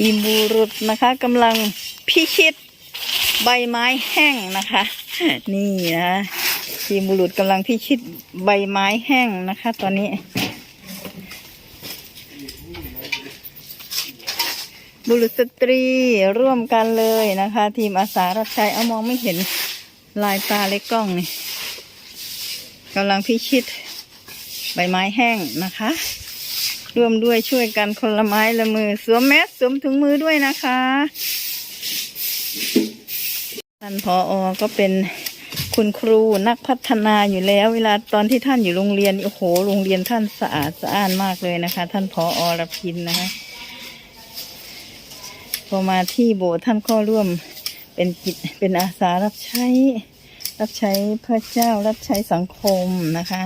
ทีมบุรุษนะคะกำลังพิชิตใบไม้แห้งนะคะ นี่นะทีมบุรุษกำลังพิชิตใบไม้แห้งนะคะ ตอนนี้ บุรุษสตรีร่วมกันเลยนะคะ ทีมอาสารับใช้เอามองไม่เห็นลายตาเล็กกล้องนี่กำลังพิชิตใบไม้แห้งนะคะ ร่วมด้วยช่วยกันคนละไม้ละมือ สวมแมสสวมถุงมือด้วยนะคะท่านพออก็เป็นคุณครูนักพัฒนาอยู่แล้ว เวลาตอนที่ท่านอยู่โรงเรียนโอ้โหโรงเรียนท่านสะอาดสะอ้านมากเลยนะคะ ท่านพออรพินนะคะพอมาที่โบสถ์ท่านก็ร่วมเป็นจิตเป็นอาสารับใช้ รับใช้พระเจ้ารับใช้สังคมนะคะ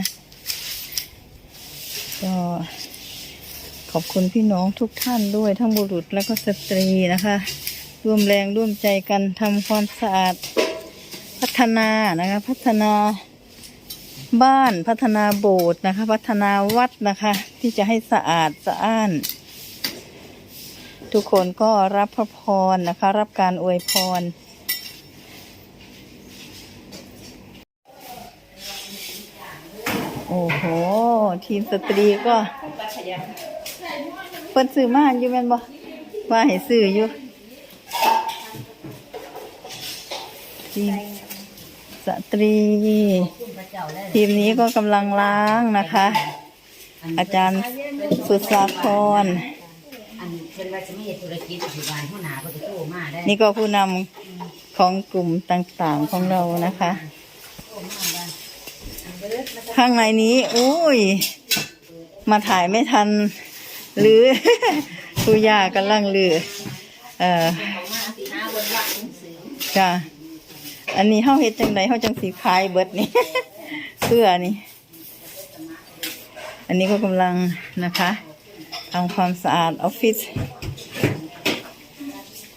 ก็ ขอบคุณพี่น้องทุกท่านด้วยทั้งบุรุษและก็สตรีนะคะ ร่วมแรงร่วมใจกันทำความสะอาดพัฒนานะคะ พัฒนาบ้านพัฒนาโบสถ์นะคะ พัฒนาวัดนะคะ ที่จะให้สะอาดสะอ้าน ทุกคนก็รับพระพรนะคะ รับการอวยพรโอ้โห ทีมสตรีก็ เปิดซื้อมาอยู่แม่นบ่ว่าให้ซื้ออยู่ทีมสตรี ทีมนี้ก็กำลังล้างนะคะ อาจารย์สุดสาครอันนี่ก็ผู้นำของกลุ่มต่างๆของเรานะคะ ข้างในนี้ อุ้ย มาถ่ายไม่ทัน หรือผู้ยากำลังลือเอ่อจ้ะอันนี้เฮาเฮ็ดจังไดเฮาจังสีขายเบิดนี่เสื้อนี่ อันนี้ก็กำลังนะคะทำความสะอาดออฟฟิศ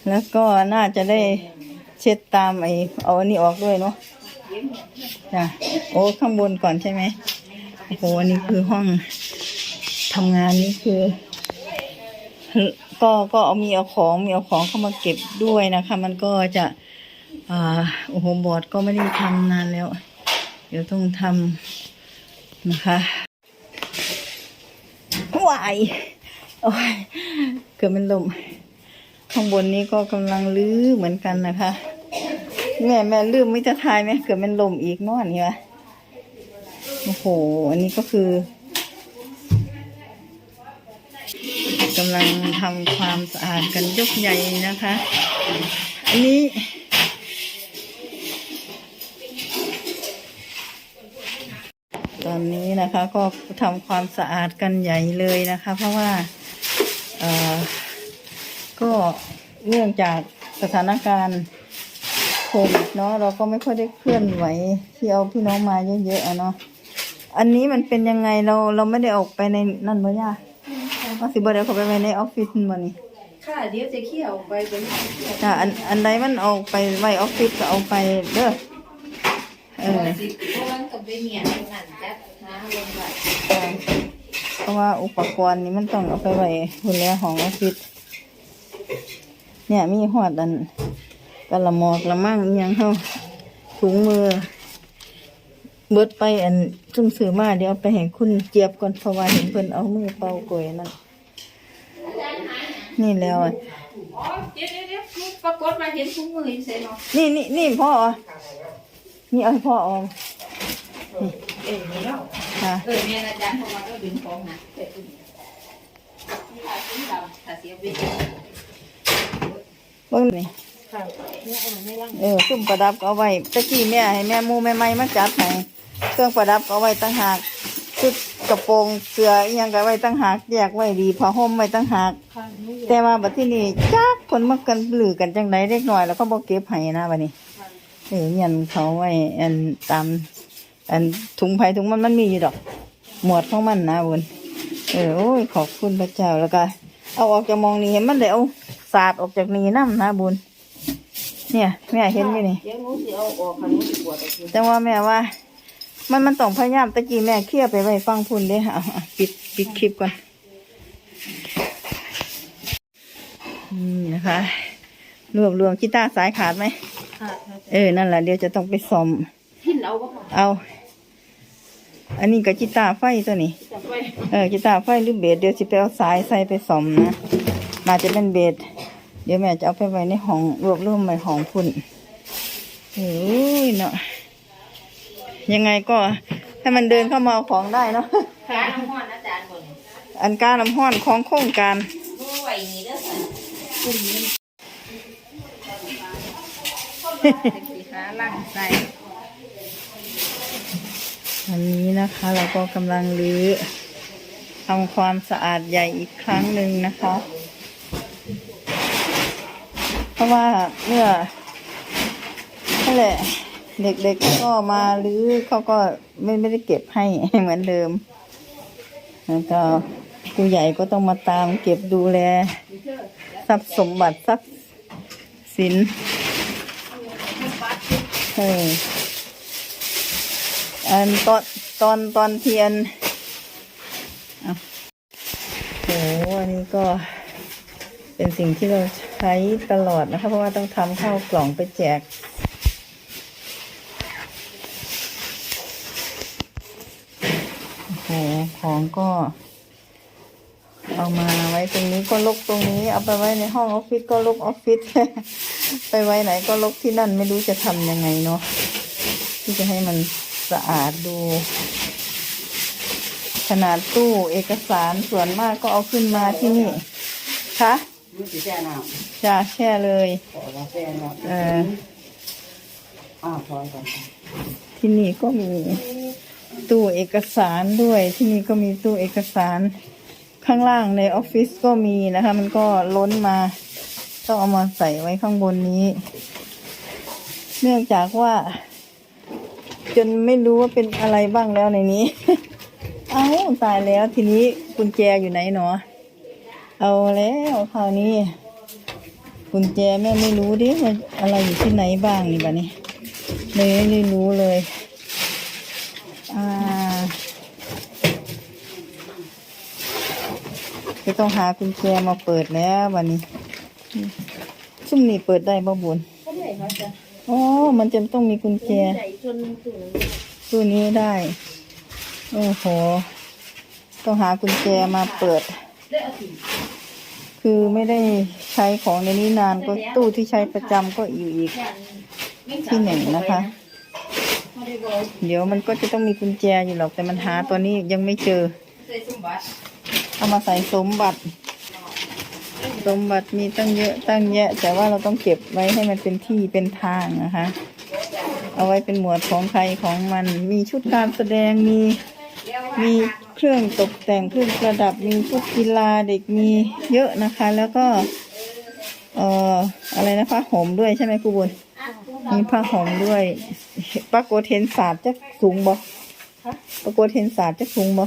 แล้วก็น่าจะได้เช็ดตามไอเอาอันนี้ออกด้วยเนาะจ้ะโอ้ข้างบนก่อนใช่ไหมโอ้โหอันนี้คือห้องทำงานนี่คือ ก็ก็เอามีเอาของมีเอาของเข้ามาเก็บด้วยนะคะ มันก็จะอ่าโอ้โหบอร์ดก็ไม่ได้ทำนานแล้ว เดี๋ยวต้องทำนะคะวายโอ้ยเกือบเป็นลมข้างบนนี้ก็กำลังลื้อเหมือนกันนะคะแม่แม่ลืมไม่จะทายไหมเกิดเป็นลมอีกนอนนี่วะโอ้โห อันนี้ก็คือ กำลังทำความสะอาดกันยกใหญ่นะคะ อันนี้ ตอนนี้นะคะก็ทำความสะอาดกันใหญ่เลยนะคะ เพราะว่าก็เนื่องจากสถานการณ์โควิดเนาะเราก็ไม่ค่อยได้เคลื่อนไหวที่เอาพี่น้องมาเยอะๆอะเนาะอันนี้มันเป็นยังไงเราเราไม่ได้ออกไปในนั่นบ่ย่า ว่าสิบ่ได้เข้าไปไว้ในออฟฟิศบ่นี่ค่ะเดี๋ยวจะเขี่ยวไปเป็นเขี่ยวจ้ะอันอันใดมันเอาไปไว้ออฟฟิศก็เอาไปเด้อเออสิเพราะว่ากับไปเมียนนั่นจัดหาลงไว้เพราะว่าอุปกรณ์นี้มันต้องเอาไปไว้หุ่นแล้วของออฟฟิศเนี่ยมีหอดอันกะละหมอกละมั่งอิหยังเฮาถุงมือ เบิดไปอันจุ่มซื้อมาเดี๋ยวเอาไปให้คุณเจี๊ยบก่อนเพราะว่าเห็นเพิ่นเอามือเป่ากล้วยนั่น นี่แล้วอะอ๋อเดี๋ยวเดี๋ยวเดี๋ยวปรากฏมาเห็นถุงมือเสร็จเนาะนี่นี่นี่พ่ออะนี่เอาให้พ่อเอาเออนี่เนาะค่ะ เออเนี่ยอาจารย์เพราะว่าก็ดึงของนะเสร็จตุ้มนี่ค่ะตุ้มดำถ้าเสียไปเบิ่งนี่ค่ะเนี่ยเอาไม่ร่างเออซุ่มประดับก็เอาไว้ตะกี้แม่ให้แม่หมูแม่ไม้มาจัดให้เครื่องประดับก็เอาไว้ตั้งหากชุด กระโปรงเสื้ออีหยังก็ไว้ตั้งหากแยกไว้ดีผ้าห่มไว้ตั้งหาก ค่ะนี่แต่ว่าบัดที่นี่จักคนมากันหลือกันจังไดเล็กน้อยแล้วก็บ่เก็บให้นะบัดนี้เออยันเขาไว้อันตาม อันถุงไผถุงมันมันมีอยู่ดอก หมวดของมันนะบุญเออโอ้ยขอบคุณพระเจ้าแล้วก็ เอาออกจากหมองนี้เห็นมันได้เอาสาดออกจากนี้น้ำนะบุญเนี่ยแม่เห็นอยู่นี่เดี๋ยวหนูสิเอาออกค่ะหนูสิปวดตะกี้แต่ว่าแม่ว่า มันมันต้องพยายามตะกี้แม่เคลียร์ไปไว้ฟังพุ่นเด้เอาเอาปิดปิดคลิปก่อนอืมนะคะ รวบรวมกีตาร์สายขาดไหมค่ะเออนั่นแหละเดี๋ยวจะต้องไปซ่อมพินเอาบ่ค่ะเอา อันนี้กับกีตาร์ไฟตัวนี้จับไว้เออกีตาร์ไฟหรือเบสเดี๋ยวสิไปเอาสายใส่ไปซ่อมนะน่าจะเป็นเบสเดี๋ยวแม่จะเอาไปไว้ในห้องรวบรวมไว้ห้องพุ่นโอ้ยเนาะ ยังไงก็ให้มันเดินเข้ามาเอาของได้เนาะขาน้ำห้อนอาจารย์บ่นี่อันการน้ำห้อนของโครงการบ่ไหวนี่เด้อค่ะเป็นสีขาล่างใส่วันนี้นะคะเราก็กำลังรื้อทำความสะอาดใหญ่อีกครั้งหนึ่งนะคะ เพราะว่าเมื่อนั่นแหละ เด็กๆก็มาหรือเขาก็ไม่ไม่ได้เก็บให้เหมือนเดิม แล้วก็ผู้ใหญ่ก็ต้องมาตามเก็บดูแลทรัพย์สมบัติทรัพย์สินเอออันตอนตอนตอนเทียนโอะโหอันนี้ก็เป็นสิ่งที่เราใช้ตลอดนะคะ เพราะว่าต้องทำข้าวกล่องไปแจก โอ้โห ของก็ เอามาไว้ตรงนี้ก็ลกตรงนี้ เอาไปไว้ในห้องออฟฟิศก็ลกออฟฟิศไปไว้ไหนก็ลกที่นั่นไม่รู้จะทำยังไงเนาะที่จะให้มันสะอาดดู ขนาดตู้เอกสารส่วนมากก็เอาขึ้นมาที่นี่คะมันสิแช่น้จะแช่เลยำขอว่าแช่น้ำเอออ้าวพอก่อนที่นี่ก็มี ตู้เอกสารด้วย ที่นี่ก็มีตู้เอกสารข้างล่างในออฟฟิศก็มีนะคะ มันก็ล้นมาต้องเอามาใส่ไว้ข้างบนนี้ เนื่องจากว่า จนไม่รู้ว่าเป็นอะไรบ้างแล้วในนี้ เอ้าตายแล้วทีนี้กุญแจอยู่ไหนหนอ เอาแล้วคราวนี้กุญแจแม่ไม่รู้ดิมันอะไรอยู่ที่ไหนบ้างนี่บ้านี้เลยไม่รู้เลย อ่า จะต้องหากุญแจมาเปิดแล้ววันนี้ซุ่มนี่เปิดได้บ่บุญก็ได้ค่ะจ้ะอ๋อมันจะต้องมีกุญแจใหญ่จนสูงตู้นี้ได้ โอ้โห ต้องหากุญแจมาเปิด คือไม่ได้ใช้ของในนี้นานก็ตู้ที่ใช้ประจำก็อยู่อีกที่หนึ่งนะคะ เดี๋ยวมันก็จะต้องมีกุญแจอยู่หรอกแต่มันหาตัวนี้ยังไม่เจอ เอามาใส่สมบัติ สมบัติมีตั้งเยอะตั้งแยะ แต่ว่าเราต้องเก็บไว้ให้มันเป็นที่เป็นทางนะคะ เอาไว้เป็นหมวดของใครของมันมีชุดการแสดงมีมีเครื่องตกแต่งเครื่องประดับมีชุดกีฬาเด็กมีเยอะนะคะ แล้วก็เอ่ออะไรนะผ้าห่มด้วยใช่ไหมครูบุญมีผ้าห่มด้วยปรากฏเห็นศาสตร์จะสูงบ่ปรากฏเห็นศาสตร์จะสูงบ่